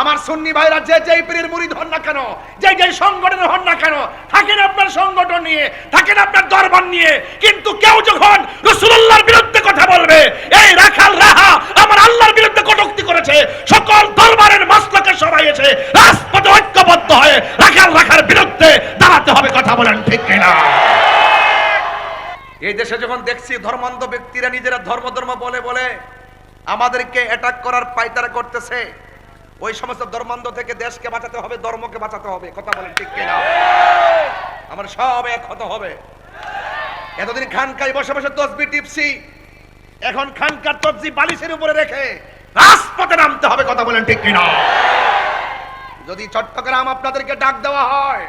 আমার সুন্নি ভাইরা যে যেই পীরের মুরিদ হন না কেন, যে যেই সংগঠনের হন না কেন, থাকেন আপনার সংগঠন নিয়ে, থাকেন আপনার দরবার নিয়ে, কিন্তু কেউ যখন রসুল্লাহর বিরুদ্ধে কথা বলবে, এই রাখাল রাহা, আমার আল্লাহর বিরুদ্ধে কটুক্তি করেছে, সকল দরবারের মাসলাকে সবাই এসে রাজপথে ঐক্যবদ্ধ হয়ে রাখাল রাখার বিরুদ্ধে দাঁড়াতে হবে, কথা বলেন ঠিক কিনা? এই দেশে যখন দেখছি ধর্মান্ধ ব্যক্তিরা নিজেরা ধর্ম ধর্ম বলে বলে আমাদেরকে অ্যাটাক করার পায়তারা করতেছে ওই সমস্ত ধর্মান্ধ থেকে দেশকে বাঁচাতে হবে, ধর্মকে বাঁচাতে হবে। কথা বলেন ঠিক কিনা? আমার সব এক হতে হবে। এতদিন খানকায় বসে বসে তসবি টিপসি এখন খানকার তসবি বালিশের উপরে রেখে রাজপথে নামতে হবে, কথা বলেন ঠিক কিনা? যদি চট্টগ্রাম আপনাদেরকে ডাক দেওয়া হয়,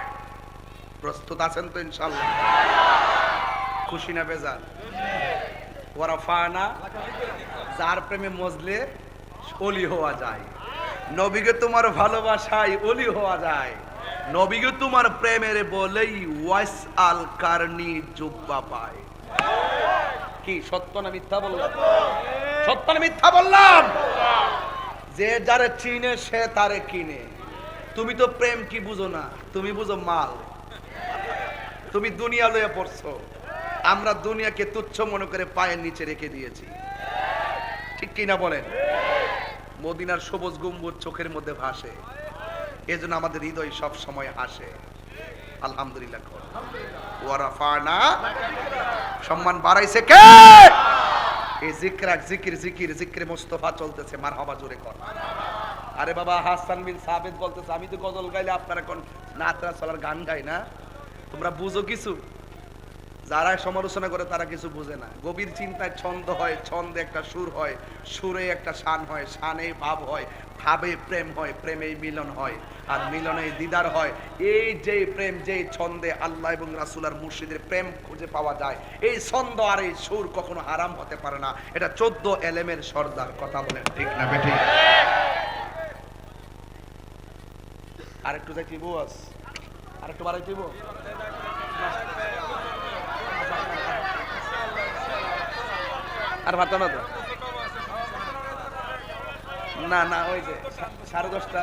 প্রস্তুত আছেন তো ইনশাল্লাহ। খুশি না বেজার? ওরা ফানা যার প্রেমে মজলে অলি হওয়া যায়। নবীকে তোমার ভালোবাসায় অলি হওয়া যায়। নবীকে তোমার প্রেমের বলেই ওয়াইস আল কারনি জুব্বা পায়। কি সত্য না মিথ্যা বললাম? সত্য না মিথ্যা বললাম? যে যারে চিনে, সে তারে কিনে। তুমি তো প্রেম কি বুঝো না? তুমি বুঝো মাল। তুমি দুনিয়া লয়ে পড়ছো। আমরা দুনিয়াকে তুচ্ছ মনে করে পায়ের নিচে রেখে দিয়েছি। ঠিক কিনা বলেন? মদিনার সবুজ গম্বুজ চোখের মধ্যে ভাসে। এজন্য আমাদের হৃদয় সব সময় হাসে। আলহামদুলিল্লাহ সম্মান বাড়াইছে কে? এই জিকরাক জিকির জিকির জিকির মোস্তফা চলতেছে। মার হবা জোরে কর। আরে বাবা, হাসান বিন সাবেদ বলতেছে, আমি তো গজল গাইলে আপনারা কোন নাতরা চলার গান গাই না? তোমরা বুঝো কিছু? যারা সমালোচনা করে তারা কিছু বুঝে না। গভীর চিন্তায় ছন্দ হয়, ছন্দে একটা সুর হয়, সুরে একটা শান হয়, শানে ভাব হয়, ভাবে প্রেম হয় প্রেমে মিলন হয়। আর মিলনে দিদার হয়, এই যে প্রেম, যে ছন্দে আল্লাহ এবং রাসুল আর মুর্শিদের প্রেম খুঁজে পাওয়া যায়, এই ছন্দ আর এই সুর কখনো হারাম হতে পারে না। এটা চোদ্দ এলেমের সর্দার, কথা বলেন ঠিক না বেঠিক আর একটু যাই বস আর একটু আর ভাত না তো। না না ওই যে সাড়ে দশটা।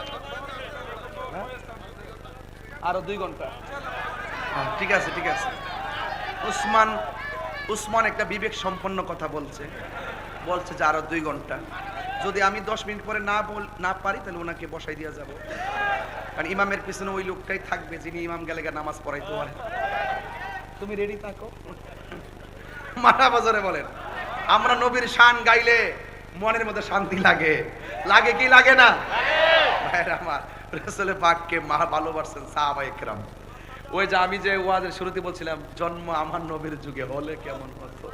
হ্যাঁ? আরও দুই ঘণ্টা। হ্যাঁ, ঠিক আছে ঠিক আছে। উসমান উসমান একটা বিবেক সম্পন্ন কথা বলছে। বলছে যে আরও দুই ঘণ্টা। যদি আমি দশ মিনিট পরে না বল না পারি তাহলে ওনাকে বসাই দিয়ে যাব। কারণ ইমামের পিছনে ওই লোকটাই থাকবে যিনি ইমাম গেলে গিয়ে নামাজ পড়াইতে পারে। তুমি রেডি থাকো। মাথা বাজারে বলেন। আমরা নবীর শান গাইলে মনের মধ্যে শান্তি লাগে। লাগে কি লাগে না? ভাইরা আমার, রসুলের পাককে মা ভালোবাসছেন সাহাবা একরাম ওই যে আমি যে ওয়াজের শুরুতে বলছিলাম, জন্ম আমার নবীর যুগে হলে কেমন হতো?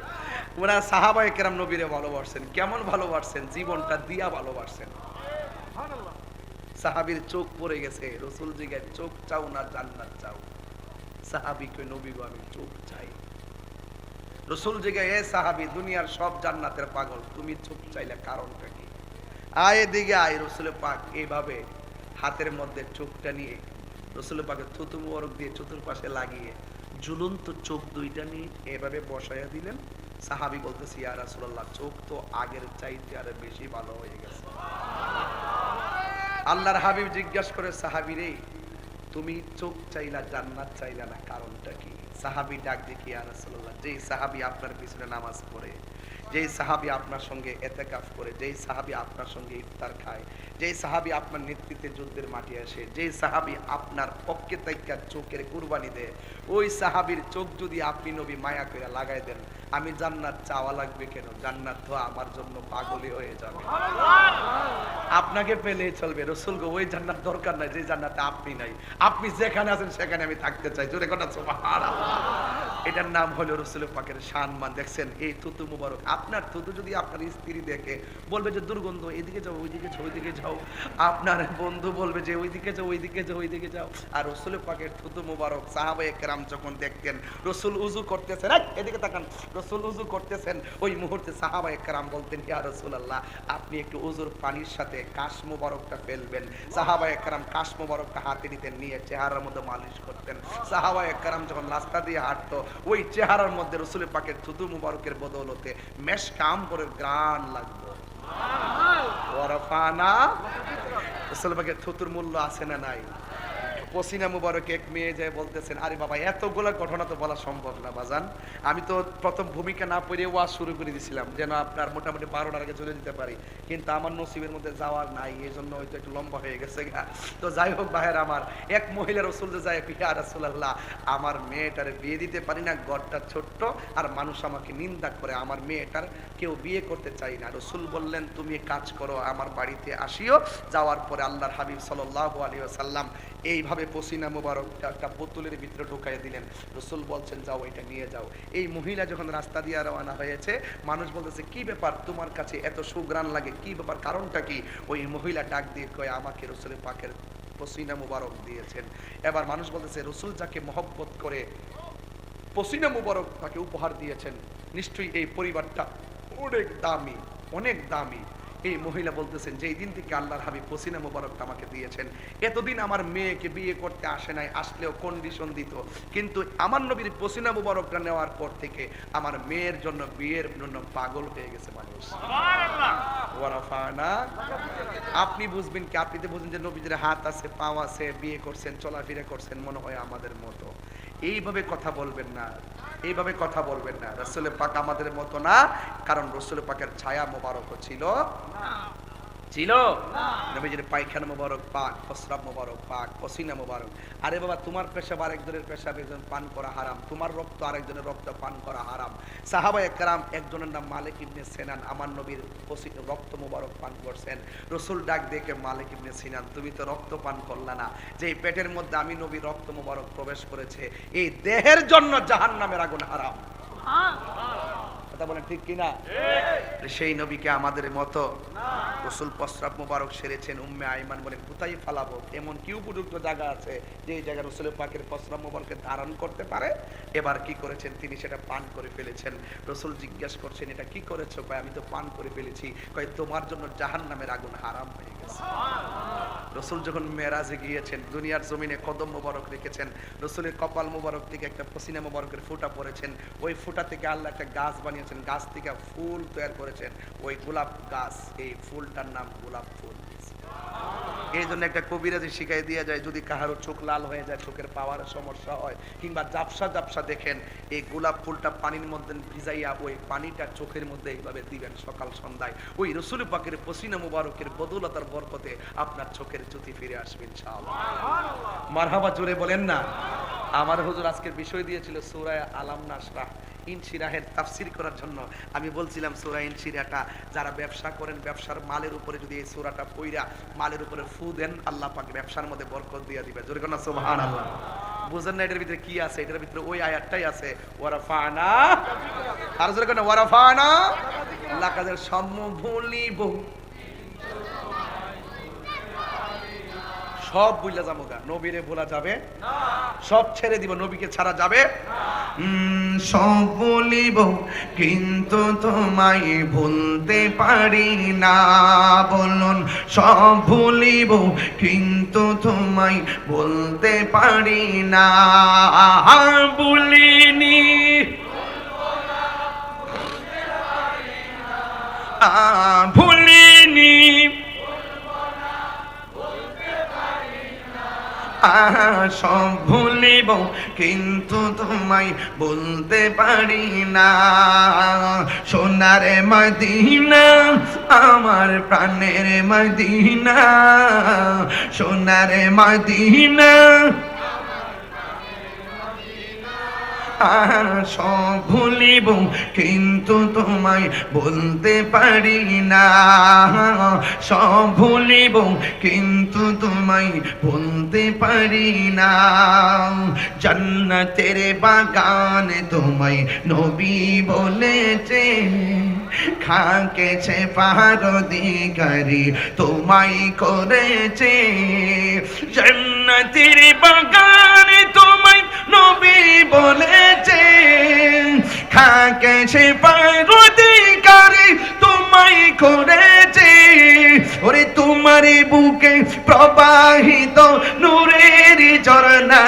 ওরা সাহাবা একরাম নবীরে ভালোবাসছেন, কেমন ভালোবাসছেন? জীবনটা দিয়া ভালোবাসছেন। সাহাবীর চোখ পড়ে গেছে, রসুল জিগায় চোখ চাও না জান্নাত চাও? সাহাবিকে নবী আমি চোখ চাই। রসুল জিগায় এ সাহাবি, দুনিয়ার সব জান্নাতের পাগল, তুমি চোখ চাইলে কারণটা কি? আয় এদিকে আয়, রসুল পাক এইভাবে হাতের মধ্যে চোখটা নিয়ে রসুল পাকের থুতু মোবারক দিয়ে চতুর্পাশে লাগিয়ে ঝুলন্ত চোখ দুইটা নিয়ে এভাবে বসাইয়া দিলেন। সাহাবি বলতেছি, ইয়া রাসূলুল্লাহ, চোখ তো আগের চাইতে আরও বেশি ভালো হয়ে গেছে। আল্লাহর হাবিব জিজ্ঞাসা করে, সাহাবি রে, তুমি চোখ চাইলা, জান্নাত চাইলা না, কারণটা কি? সাহাবি ডাক দেখি আর রাসুল্লাহ যেই সাহাবি আপনার পিছনে নামাজ পড়ে, যেই সাহাবি আপনার সঙ্গে এতে কাজ করে, যেই সাহাবি আপনার সঙ্গে ইফতার খায়, যেই সাহাবি আপনার নেতৃত্বে যুদ্ধের মাটি আসে, যেই সাহাবি আপনার পক্ষে তাইকার চোখের কুরবানি দেয়, ওই সাহাবির চোখ যদি আপনি নবী মায়া করে লাগাই দেন আমি জান্নাত চাওয়া লাগবে কেন? জান্নাত তো আমার জন্য পাগলি হয়ে যাবে। আপনাকে পেলে চলবে। রসুল গো ওই জান্নাত দরকার নাই যে জান্নাতে আপনি নাই। আপনি যেখানে আছেন সেখানে আমি থাকতে চাই। জোরে কথা এটার নাম হলো রসুল পাকের সম্মান দেখছেন এই তুতু মুবারক। আপনার তুতু যদি আপনার স্ত্রী দেখে বলবে যে দুর্গন্ধ এদিকে যাও ওইদিকে যাও ওইদিকে যাও। আপনার বন্ধু বলবে যে ওইদিকে যাও ওইদিকে যাও ওইদিকে যাও। আর রসুল পাকের থুতু মুবারক সাহাবা একরাম যখন দেখতেন রসুল উজু করতেছেন এদিকে তাকান। রসুল উজু করতেছেন ওই মুহূর্তে সাহাবা একরাম বলতেন ইয়া রসুল আল্লাহ আপনি একটু উজুর পানির সাথে কাশ মুবারকটা ফেলবেন। সাহাবা একরাম কাশ মুবারকটা হাতে নিতেন নিয়ে চেহারার মধ্যে মালিশ করতেন। সাহাবা একরাম যখন রাস্তা দিয়ে হাঁটতো ওই চেহারার মধ্যে রসুল পাকের থুতু মুবারকের বদৌলতে মেশ কাম করে গ্রান লাগতো ওয়ারাফানা। রসুল পাকের থুতুর মূল্য আছে না নাই? পসিনা মুবারক এক মেয়ে যায় বলতেছেন, আরে বাবা, এতগুলো ঘটনা তো বলা সম্ভব না, বাজান। আমি তো প্রথম ভূমিকা না পড়ে ওয়াজ শুরু করে দিয়েছিলাম যেন আপনার মোটামুটি বারোটার আগে চলে দিতে পারি। কিন্তু আমার নসিবের মধ্যে যাওয়ার নাই এই জন্য হয়তো একটু লম্বা হয়ে গেছে। তো যাই হোক বাহের আমার, এক মহিলা রসুল যে যায়, ইয়া রাসূলুল্লাহ, আমার মেয়েটার বিয়ে দিতে পারি না, ঘরটা ছোট্ট, আর মানুষ আমাকে নিন্দা করে, আমার মেয়েটার কেউ বিয়ে করতে চাই না। রসুল বললেন, তুমি কাজ করো, আমার বাড়িতে আসিও, যাওয়ার পরে আল্লাহর হাবিব সাল্লাহ আলাইহি ওয়াসাল্লাম এইভাবে পসিনা মুবারক একটা বোতলের ভিতরে ঢুকাই দিলেন। রসুল বলছেন, যাও, এটা নিয়ে যাও। এই মহিলা যখন রাস্তা দিয়ে রওনা হয়েছে, মানুষ বলতেছে, কি ব্যাপার? তোমার কাছে এত সুগ্রাণ লাগে, কি ব্যাপার? কারণটা কি? ওই মহিলা ডাক দিয়ে কয়, আমাকে রসুলের পাকের পসিনা মুবারক দিয়েছেন। এবার মানুষ বলতেছে, রসুল যাকে মহব্বত করে পসিনা মুবারক তাকে উপহার দিয়েছেন, নিশ্চয়ই এই পরিবারটা অনেক দামি অনেক দামি। এই মহিলা বলতেছেন যে এই দিন থেকে আল্লাহর হাবিব পসিনা মুবারক আমাকে দিয়েছেন এতদিন আমার মেয়েকে বিয়ে করতে আসে নাই আসলেও কন্ডিশন দিত। কিন্তু আমার নবীর পসিনা মুবারকটা নেওয়ার পর থেকে আমার মেয়ের জন্য বিয়ের জন্য পাগল হয়ে গেছে মানুষ। আপনি বুঝবেন কি আপনি তো বুঝবেন যে নবীদের হাত আছে পাও আছে বিয়ে করছেন চলাফেরা করছেন মনে হয় আমাদের মতো। এইভাবে কথা বলবেন না। এইভাবে কথা বলবেন না। রসুল পাক আমাদের মতো না, কারণ রসুল পাকের ছায়া মোবারক ছিল ছিল? নবীজির পায়খানা মোবারক, পাক, প্রস্রাব মোবারক, পাক, পসিনা মোবারক। আরে বাবা, তোমার পেশাব আরেকজনের পেশাব একজন পান করা হারাম। তোমার রক্ত আরেকজনের রক্ত পান করা হারাম। সাহাবা একরাম একজনের নাম মালিক ইবনে সেনান। আমার নবীর রক্ত মোবারক পান করছেন। রসুল ডাক দেখে মালিক ইবনে সিনান, তুমি তো রক্ত পান করলা না। যে পেটের মধ্যে আমি নবীর রক্ত মোবারক প্রবেশ করেছে, এই দেহের জন্য জাহান নামের আগুন হারাম। কথা বলেন ঠিক কিনা? সেই নবীকে আমাদের মতো রসুল প্রস্রাব মোবারক সেরেছেন উম্মে আইমান বলেন কোথায় ফালাবো? এমন কি উপযুক্ত জায়গা আছে যে এই জায়গায় রসুলের পাকের প্রস্রাব মোবারককে ধারণ করতে পারে? এবার কি করেছেন তিনি সেটা পান করে ফেলেছেন। রসুল জিজ্ঞেস করছেন এটা কি করেছ? কয় আমি তো পান করে ফেলেছি। কয় তোমার জন্য জাহান নামের আগুন হারাম হয়ে রসুল যখন মেরাজে গিয়েছেন, দুনিয়ার জমিনে কদম মুবারক রেখেছেন, রসুলের কপাল মুবারক থেকে একটা পসিনা মুবারকের ফুটা পড়েছেন, ওই ফুটা থেকে আল্লাহ একটা গাছ বানিয়েছেন, গাছ থেকে ফুল তৈরি করেছেন, ওই গোলাপ গাছ, এই ফুলটার নাম গোলাপ এই জন্য একটা কবিরাজি শিখাই দিয়ে যায়, যদি কাহারও চোখ লাল হয়ে যায়, চোখের পাওয়ার সমস্যা হয়, কিংবা জাপসা জাপসা দেখেন, এই গোলাপ ফুলটা পানির মধ্যে ভিজাইয়া ওই পানিটা চোখের মধ্যে এইভাবে দিবেন সকাল সন্ধ্যায়। ওই রসুল পাকের পসিনা মুবারকের বদলতার বরকতে আপনার চোখের জ্যোতি ফিরে আসবে মারহাবা জোরে বলেন না। আমার হুজুর আজকের বিষয় দিয়েছিল সূরায়ে আলাম নাসরাহ ইনশিরাহের তাফসির করার জন্য আমি বলছিলাম সোরা ইনশিরাটা যারা ব্যবসা করেন ব্যবসার মালের উপরে যদি এই সোরাটা পইরা মালের উপরে ফু দেন আল্লাহ পাক ব্যবসার মধ্যে বরকত দিয়ে দিবে। জোরে কোন সুবহানাল্লাহ। বুঝেন না এটার ভিতরে কি আছে? এটার ভিতরে ওই আয়াতটাই আছে ওয়ারাফানা। আর জোরে কোন ওয়ারাফানা। লাকাদের সম্মুলিব সব বুঝলা যাব নবীরে ভোলা যাবে। সব ছেড়ে দিব নবীকে ছাড়া যাবে। উম, সব বলিব, কিন্তু তোমায় ভুলতে পারি না। বলুন, সব ভুলিব, কিন্তু তোমায় বলতে পারি না। বলিনি ভুলিনি। সব ভুলিব কিন্তু তোমায় বলতে পারি না। সোনারে মদিনা আমার প্রাণের মদিনা। সোনারে মদিনা আহা, সব ভুলিব কিন্তু তোমায় বলতে পারি না। সব ভুলিব কিন্তু তোমায় বলতে পারি না। জান্নাতের বাগান তোমায় নবী বলেছে খাকেছে পারদিগারি তোমায় করেছে। জান্নাতের বাগান তোমায় নবী বলেছে খাকেছে পারদিগারি তোমায় করেছে। ওরে তোমার বুকে প্রবাহিত নূরের ঝরনা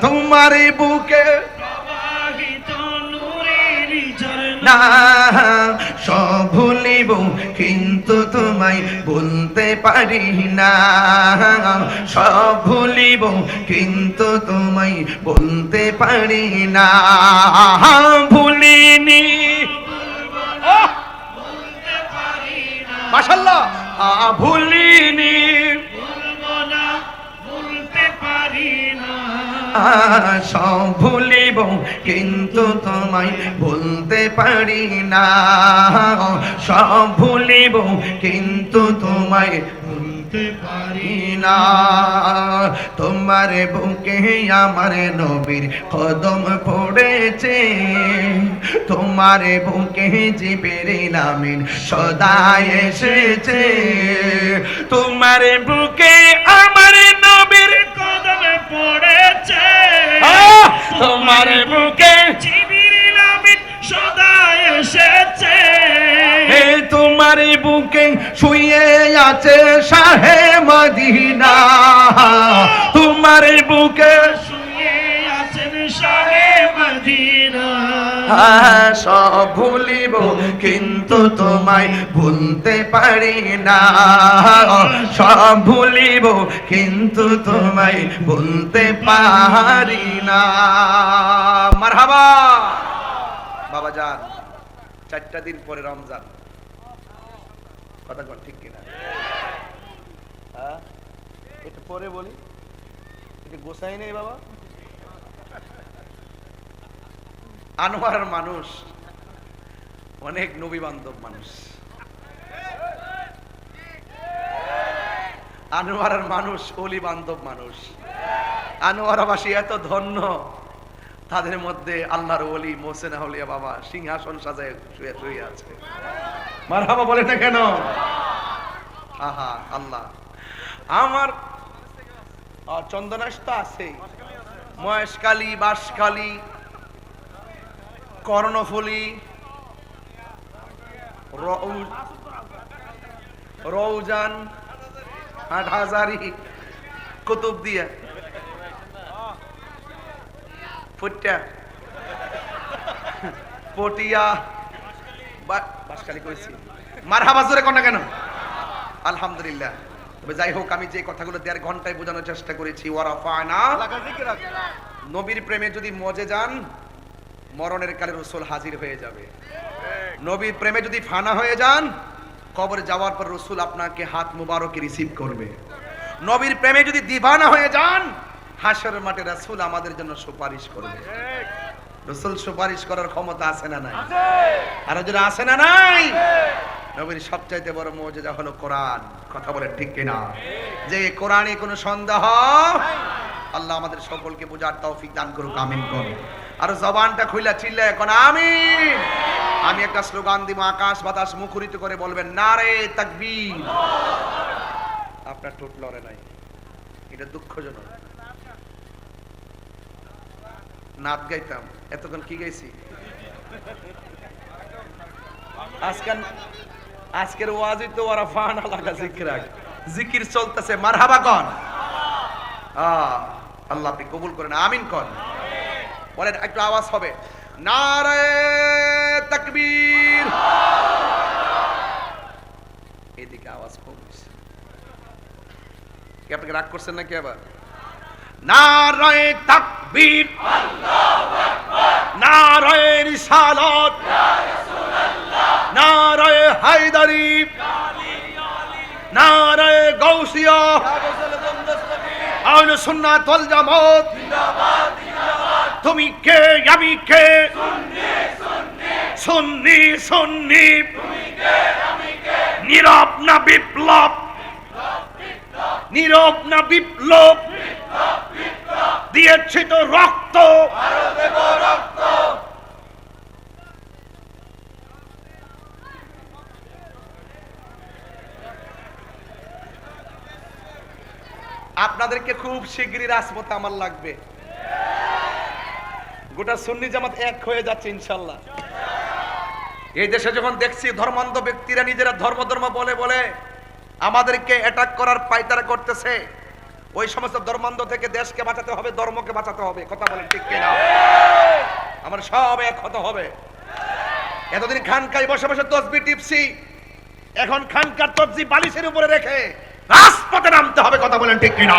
তোমার বুকে প্রবাহিত নূরের ঝরনা না সব কিন্তু তোমায় বলতে পারি না। সব ভুলিব কিন্তু তোমায় বলতে পারি না। ভুলিনি। মাশাল্লাহ ভুলিনি। সব ভুলিব, কিন্তু তোমায় বলতে পারি না। সব ভুলিব, কিন্তু তোমায় বলতে পারি না। তোমার বুকে আমার নবীর কদম পড়েছে। তোমার বুকে জীবের নামিন সদা এসেছে। তোমার বুকে আমার নবীর কদম আহ! তোমার বুকে সদা এসেছে। তোমার বুকে শুয়ে আছে শাহে মদিনা। তোমার বুকে শুয়ে আছেন শাহে মদিনা। সব ভুলিব, কিন্তু তোমায় ভুলতে পারি না। সব ভুলিব, কিন্তু তোমায় ভুলতে পারি না। মারহাবা! বাবা যান, চারটা দিন পরে রমজান। কথা কন ঠিক কিনা? হ্যাঁ? একটু পরে বলি। একটু গোসাই নেই বাবা? আনোয়ার মানুষ অনেক নবী বান্ধব মানুষ। আনোয়ারের মানুষ অলি বান্ধব মানুষ। আনোয়ারাবাসী এত ধন্য তাদের মধ্যে আল্লাহর অলি মোসেন হলিয়া বাবা সিংহাসন সাজায় শুয়ে শুয়ে আছে। মারহাবা বলে না কেন? আহা আল্লাহ। আমার আহ, চন্দনাশ তো আছেই। মহেশকালী বাঁশকালী কর্ণফুলি রৌজান হাট হাজারি কুতুব দিয়া। ফুটা পটিয়া। বা- বাঁশখালী কইছি। মার হাবাজরে কন্যা কেন? আলহামদুলিল্লাহ। তবে যাই হোক আমি যে কথাগুলো দেড় ঘন্টায় বোঝানোর চেষ্টা করেছি ওয়ারাফানা নবীর প্রেমে যদি মজে যান মরণের কালে রসুল হাজির হয়ে যাবে। নবীর প্রেমে যদি ফানা হয়ে যান কবরে যাওয়ার পর রসুল আপনাকে হাত মুবারকে রিসিভ করবে। নবীর প্রেমে যদি দিবানা হয়ে যান হাসর মাঠে রাসূল আমাদের জন্য সুপারিশ করবে। রসুল সুপারিশ করার ক্ষমতা আছে না নাই? আর যদি আছে না নাই? নবীর সবচাইতে বড় মৌজেজা হলো কোরআন। কথা বলে ঠিক কিনা? যে কোরআনে কোনো সন্দেহ আল্লাহ আমাদের সকলকে বোঝার তৌফিক দান করুক আমিন কর আর জবানটা খুইলা চিল্লা এখন, আমিন। আমি একটা স্লোগান দিব, আকাশ বাতাস মুখরিত করে বলবেন, নারে তাকবীর। আপনার ঠোঁট লড়ে নাই। এটা দুঃখজনক। নাচ গাইতাম। এতক্ষণ কি গাইছি? আজকাল, আজকের ওয়াজি তো ওরা ফানা লাগা জিকির জিকির চলতেছে, মারহাবা কন। আল্লাহ আপনি কবুল করেন, আমিন কন। বলেন, একটু আওয়াজ হবে। নারে তাকবীর। এদিকে আওয়াজ কম। কি আপনাকে রাগ করছেন নাকি আবার? নারায়ে তাকবীর। নারায়ে রিসালাত। নারায়ে হায়দারি। নারায়ে গাউসিয়া। আহলে সুন্নাত ওয়াল জামাত। তুমি কে, আমি কে? সুন্নি সুন্নি নীরব না বিপ্লব? নীরব না বিপ্লব? দিয়েছি তো রক্ত। আপনাদেরকে খুব শীঘ্রই রাজপথে আমার লাগবে। গোটা সুন্নি জামাত এক হয়ে যাচ্ছে ইনশাল্লাহ। এই দেশে যখন দেখছি ধর্মান্ধ ব্যক্তিরা নিজেরা ধর্ম ধর্ম বলে বলে আমাদেরকে অ্যাটাক করার পায়তারা করতেছে, ওই সমস্ত ধর্মান্ধ থেকে দেশকে বাঁচাতে হবে, ধর্মকে বাঁচাতে হবে, কথা বলেন ঠিক কিনা? আমার সব এক হতে হবে। এতদিন খানকায় বসে বসে তসবি টিপসি এখন খানকার তসবি বালিশের উপরে রেখে রাজপথে নামতে হবে, কথা বলেন ঠিক কিনা?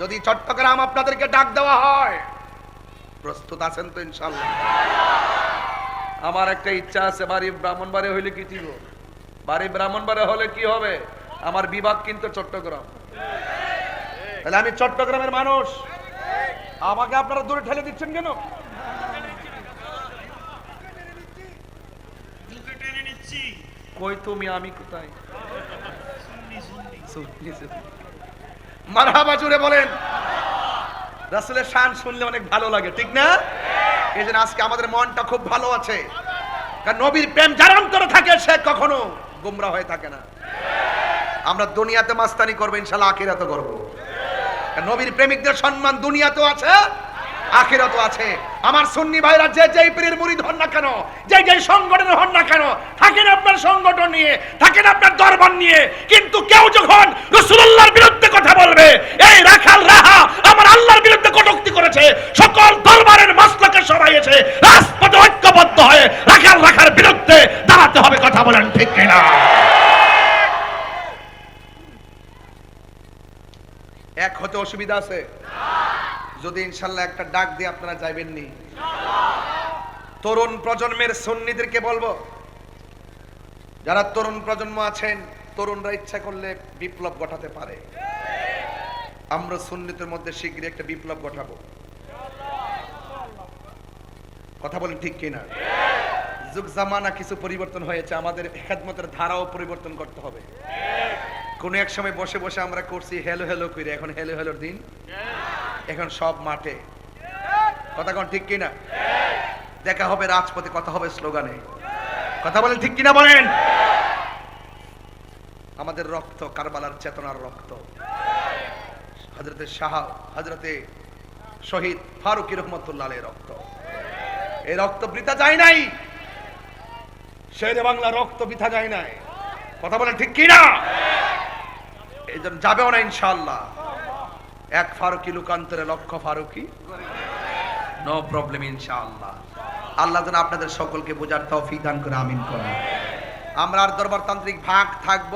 যদি চট্টগ্রাম আপনাদেরকে ডাক দেওয়া হয় প্রস্তুত আছেন তো ইনশাল্লাহ আমার একটা ইচ্ছা আছে বাড়ি ব্রাহ্মণবাড়ি হইলে কি দিব বাড়ি ব্রাহ্মণবাড়ি হলে কি হবে? আমার বিভাগ কিন্তু চট্টগ্রাম। তাহলে আমি চট্টগ্রামের মানুষ। আমাকে আপনারা দূরে ঠেলে দিচ্ছেন কেন? কই তুমি আমি কোথায়? মারহাবা জুড়ে বলেন। রাসূলের শান শুনলে অনেক ভালো লাগে, ঠিক না? এই জন্য আজকে আমাদের মনটা খুব ভালো আছে। কারণ নবীর প্রেম যার অন্তরে থাকে সে কখনো গুমরা হয়ে থাকে না। আমরা দুনিয়াতে মাস্তানি করব, ইনশাল্লাহ আখিরাতে করব। নবীর প্রেমিকদের সম্মান দুনিয়াতেও আছে, আখিরাতও আছে। আমার সুন্নি ভাইরা যে যেই পীরের মুরিদ হন না কেন, যে যেই সংগঠনের হন না কেন, থাকেন আপনার সংগঠন নিয়ে, থাকেন আপনার দরবার নিয়ে, কিন্তু কেউ যখন রসুল্লাহর বিরুদ্ধে কথা বলবে, এই রাখাল রাহা আল্লাহর বিরুদ্ধে কটুক্তি করেছে, সকল দরবারের মাসলাকে সবাই এসে রাজপথে ঐক্যবদ্ধ হয়ে রাখাল রাখার বিরুদ্ধে দাঁড়াতে হবে কথা বলেন ঠিক কিনা? এক হতে অসুবিধা আছে? যদি ইনশাল্লাহ একটা ডাক দিয়ে আপনারা যাইবেন নি তরুণ প্রজন্মের সন্নিদেরকে বলব, যারা তরুণ প্রজন্ম আছেন, তরুণরা ইচ্ছা করলে বিপ্লব ঘটাতে পারে। আমরা সুন্নিতের মধ্যে শীঘ্রই একটা বিপ্লব ঘটাবো। কথা বলেন ঠিক কিনা? যুগ জামানা কিছু পরিবর্তন হয়েছে, আমাদের খেদমতের ধারাও পরিবর্তন করতে হবে। কোন এক সময় বসে বসে আমরা করছি হেলো হেলো করে, এখন হেলো হেলোর দিন। এখন সব মাঠে। কথা কোন ঠিক কিনা? দেখা হবে রাজপথে, কথা হবে স্লোগানে। কথা বলেন ঠিক কিনা বলেন? আমাদের রক্ত, কারবালার চেতনার রক্ত। হজরতে শাহ হজরতে শহীদ ফারুকি রহমতুল্লাহ রক্ত। এই রক্ত বৃথা যায় নাই। শেরে বাংলা রক্ত বৃথা যায় নাই। কথা বলেন ঠিক কিনা? এই যাবেও না ইনশাল্লাহ এক ফারুকি লুকান্তরে লক্ষ ফারুকি। নো প্রবলেম ইনশাআল্লাহ। আল্লাহ যেন আপনাদের সকলকে বোঝার তৌফিক দান করে, আমিন করেন। আমরা আর দরবার তান্ত্রিক ভাগ থাকব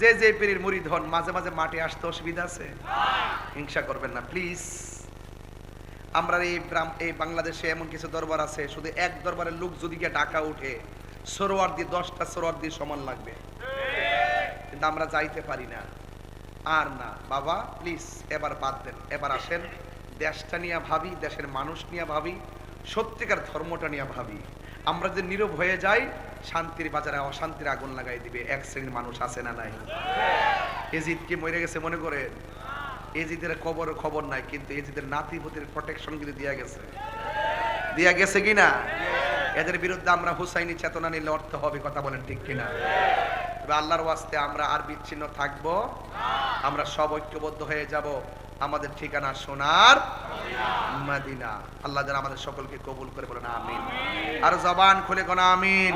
যে যে পীরের মুরিদ হন মাঝে মাঝে মাঠে আসতে অসুবিধা আছে? হিংসা করবেন না প্লিজ আমরা এই এই বাংলাদেশে এমন কিছু দরবার আছে, শুধু এক দরবারের লোক যদি গিয়ে ডাকা উঠে, সরোয়ার দিয়ে দশটা সরোয়ার দিয়ে সমান লাগবে। কিন্তু আমরা যাইতে পারি না। আর না, বাবা প্লিজ এবার বাদ দেন, এবার আসেন। দেশটা নিয়ে ভাবি, দেশের মানুষ নিয়ে ভাবি, সত্যিকার ধর্মটা নিয়ে ভাবি। আমরা যে নীরব হয়ে যাই শান্তির বাজারে অশান্তির আগুন লাগাই দিবে। এক শ্রেণির মানুষ আছে না নাই? এজিদ কি মরে গেছে মনে করেন? এজিদের খবর খবর নাই, কিন্তু এজিদের নাতিপতির প্রোটেকশন কিন্তু দিয়া গেছে। দিয়া গেছে কিনা? এদের বিরুদ্ধে আমরা হুসাইনি চেতনা নিয়ে লড়তে হবে কথা বলেন ঠিক কিনা? তবে আল্লাহর ওয়াস্তে আমরা আর বিচ্ছিন্ন থাকব। আমরা সব ঐক্যবদ্ধ হয়ে যাব। আমাদের ঠিকানা সোনার মদিনা। আল্লাহ যেন আমাদের সকলকে কবুল করে বলেন, আমিন। আর জবান খুলে কোন আমিন।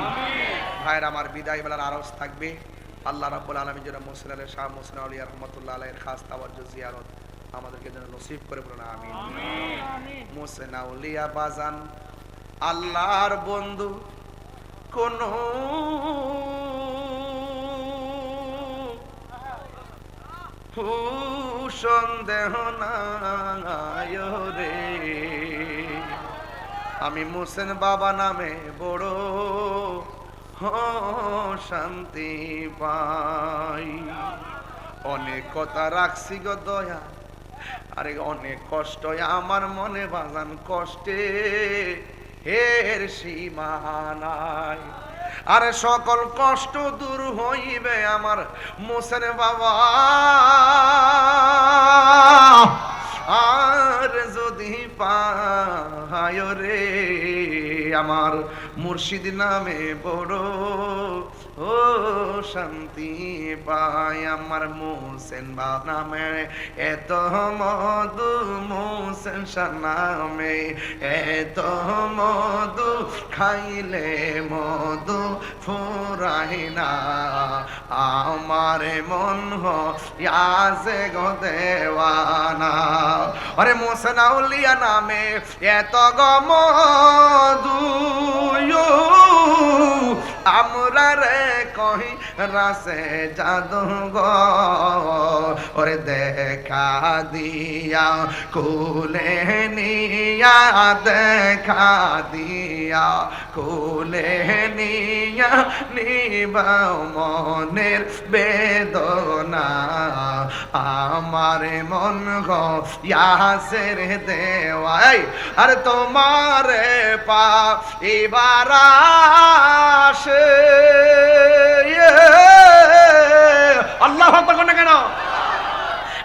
ভাইয়ের, আমার বিদায় বেলার আরজ থাকবে। আল্লাহ শাহ রহমতুল্লাহ আলাইহির খাস জিয়ারত আমাদেরকে যেন নসিব করে আমিন। বাজান, আল্লাহর বন্ধু কোন সন্দেহ নাই রে। আমি মুসেন বাবা নামে বড় হ শান্তি পাই। অনেক কথা রাখছি গো দয়া, আরে অনেক কষ্ট আমার মনে বাজান কষ্টে হের সীমা নাই। আরে সকল কষ্ট দূর হইবে আমার মোসেন বাবা। আর যদি পায় রে আমার মুর্শিদ নামে বড় ও শান্তি পায় আমার মোসেন বা নামে। এত মধু মোসেন নামে এত মধু খাইলে মধু ফুরাই না। আমার মন হাসে গো দেওয়ানা। আরে মোসনাউলিয়া নামে এত গম আমরা রে কহি রাসে জাদু গো, ওরে দেখা দিয়া কুলে নিয়া, দেখা দিয়া কুলে নিয়া, নিবাও মনের বেদনা। আমার মন গো, ইয়াসের দেওয়াই, আর তোমার পা, এবার আসে। আল্লাহ তখন কেন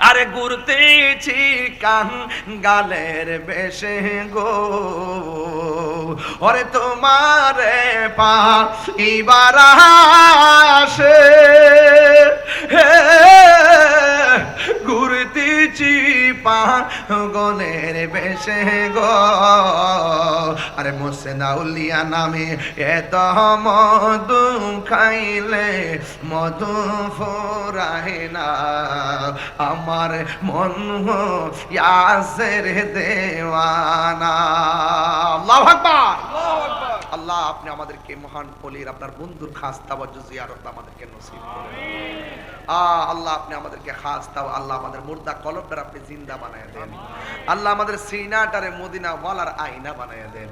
আরে ঘুরতেছি কান গালের বেশে গো ওরে তোমারে পা এবার আসে ঘুরতেছি পা গলের বেশে গো। আরে নামে এত মধু খাইলে মধু ফোরাহে না। আমার মন ইয়াসের দেওয়ানা। আল্লাহু আপনি আমাদেরকে মহান পলির আপনার বন্ধুর খাস তাওয়াজ্জ জিয়ারত আমাদেরকে নসিব করুন। আল্লাহ আপনি আমাদেরকে খাস তাও আল্লাহ আমাদের মুর্দা কলবটার আপনি জিন্দা বানায় দেন। আল্লাহ আমাদের সিনাটারে মদিনা ওয়ালার আয়না বানায় দেন।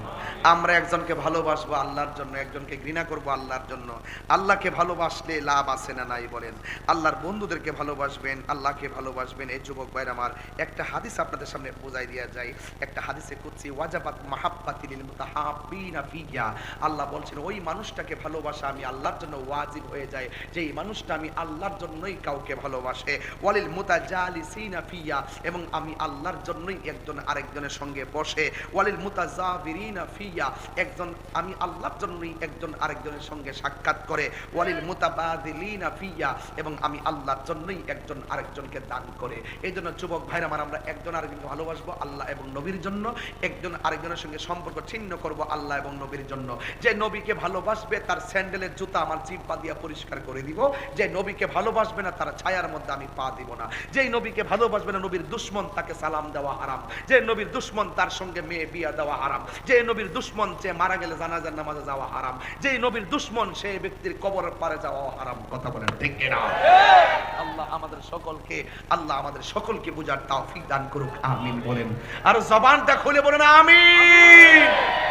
আমরা একজনকে ভালোবাসবো আল্লাহর জন্য, একজনকে ঘৃণা করব আল্লাহর জন্য। আল্লাহকে ভালোবাসলে লাভ আছে না নাই বলেন। আল্লাহর বন্ধুদেরকে ভালোবাসবেন, আল্লাহকে ভালোবাসবেন। এই যুবক ভাইয়ের আমার একটা হাদিস আপনাদের সামনে বোঝাই দেওয়া যায় একটা হাদিসে কুচ্ছি ওয়াজাবাত মাহাব্বাতিল মুতাহাব্বিনা ফিয়া আল্লাহ বলছেন, ওই মানুষটাকে ভালোবাসা আমি আল্লাহর জন্য ওয়াজিব হয়ে যায়। যে এই মানুষটা আমি আল্লাহর জন্যই কাউকে ভালোবাসে। ওয়ালিল মুতাজালিসিনা ফিয়া, এবং আমি আল্লাহর জন্যই একজন আরেকজনের সঙ্গে বসে। ওয়ালিল মুতাজাবিরিনা ফিয়া, একজন, আমি আল্লাহর জন্যই একজন আরেকজনের সঙ্গে সাক্ষাৎ করে। ওয়ালিল মুতাবাদিলিনা ফিয়া, এবং আমি আল্লাহর জন্যই একজন আরেকজনকে দান করে। এই জন্য যুবক ভাইরা আমার, আমরা একজন আরেকজনকে ভালোবাসবো আল্লাহ এবং নবীর জন্য, একজন আরেকজনের সঙ্গে সম্পর্ক ছিন্ন করব আল্লাহ এবং নবীর জন্য। যে নবীকে ভালোবাসবে তার স্যান্ডেলের জুতা আমার জিব্বা দিয়া পরিষ্কার করে দিব। যে নবীকে ভালোবাসবে না, তার ছায়ার মধ্যে আমি পা দিব না। যেই নবীকে ভালোবাসবে না, নবীর দুশ্মন তাকে সালাম দেওয়া হারাম। যে নবীর দুশ্মন তার সঙ্গে মেয়ে বিয়া দেওয়া হারাম। যে নবীর দুশ্মন যে মারা গেলে জানাজার নামাজে যাওয়া হারাম। যে নবীর দুশ্মন সেই ব্যক্তির কবরের পারে যাওয়া হারাম। কথা বলেন ঠিক কিনা? আল্লাহ আমাদের সকলকে, আল্লাহ আমাদের সকলকে বুঝার তৌফিক দান করুক। আমিন বলেন। আর জবানটা খুলে বলেন, আমিন।